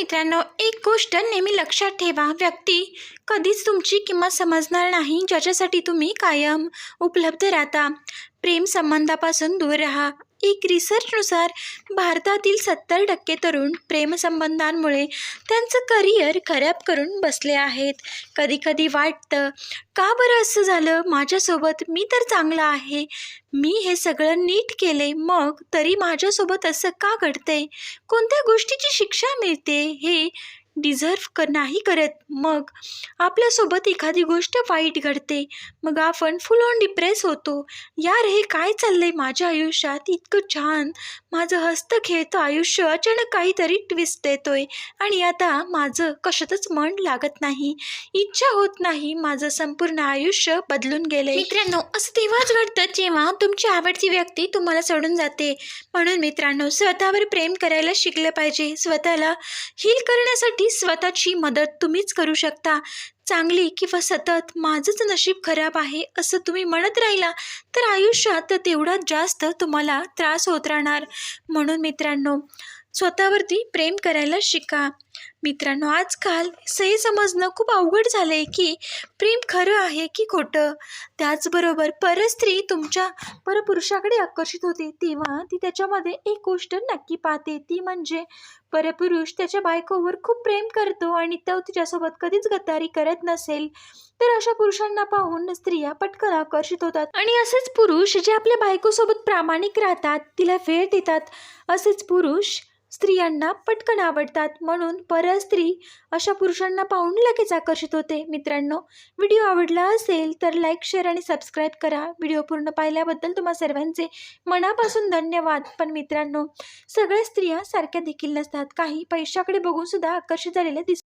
मित्रांनो एक गोष्ट नेहमी लक्षात ठेवा. व्यक्ती कधीच तुमची किंमत समजणार नाही ज्याच्यासाठी तुम्ही कायम उपलब्ध राहता. प्रेम संबंधापासून दूर राहा. एक रिसर्चनुसार भारतातील सत्तर टक्के तरुण प्रेमसंबंधांमुळे त्यांचं करिअर खराब करून बसले आहेत. कधीकधी वाटतं का बरं असं झालं? माझ्यासोबत मी तर चांगला आहे. मी हे सगळं नीट केले मग तरी माझ्यासोबत असं का घडतंय? कोणत्या गोष्टीची शिक्षा मिळते? हे डिझर्व क नाही करत. मग आपल्यासोबत एखादी गोष्ट वाईट घडते. मग आपण फुल ऑन डिप्रेस होतो. यार हे काय चाललंय माझ्या आयुष्यात? इतकं छान. माझं हस्त खेळतं आयुष्य अचानक काहीतरी ट्विस्ट देतोय आणि आता माझं कशातच मन लागत नाही. इच्छा होत नाही माझं संपूर्ण आयुष्य बदलून गेलंय. मित्रांनो असं तेव्हाच घडतं जेव्हा तुमची आवडती व्यक्ती तुम्हाला सोडून जाते. म्हणून मित्रांनो स्वतःवर प्रेम करायला शिकलं पाहिजे. स्वतःला हील करण्यासाठी स्वतःची मदत तुम्हीच करू शकता. चांगली किंवा सतत माझंच नशीब खराब आहे असं तुम्ही म्हणत राहिला तर आयुष्यात तेवढा जास्त तुम्हाला त्रास होत राहणार. म्हणून मित्रांनो स्वतःवरती प्रेम करायला शिका. मित्रांनो आजकाल सही समजणं खूप अवघड झालं आहे की प्रेम खरं आहे की खोटं? त्याचबरोबर परस्त्री तुमच्या परपुरुषाकडे आकर्षित होते तेव्हा ती त्याच्यामध्ये एक गोष्ट नक्की पाहते. ती म्हणजे परपुरुष त्याच्या बायकोवर खूप प्रेम करतो आणि तो तिच्यासोबत कधीच गद्दारी करत नसेल. तर अशा पुरुषांना पाहून स्त्रिया पटकन आकर्षित होतात. आणि असेच पुरुष जे आपल्या बायकोसोबत प्रामाणिक राहतात तिला वेळ देतात. असेच पुरुष स्त्रियांना पटकन आवडतात. म्हणून परस्त्री अशा पुरुषांना पाहून लगेच आकर्षित होते. मित्रांनो व्हिडिओ आवडला असेल तर लाईक शेअर आणि सबस्क्राईब करा. व्हिडिओ पूर्ण पाहिल्याबद्दल तुम्हा सर्वांचे मनापासून धन्यवाद. पण मित्रांनो सगळ्या स्त्रिया सारख्या देखील नसतात. काही पैशाकडे बघूनसुद्धा आकर्षित झालेल्या दिसतात.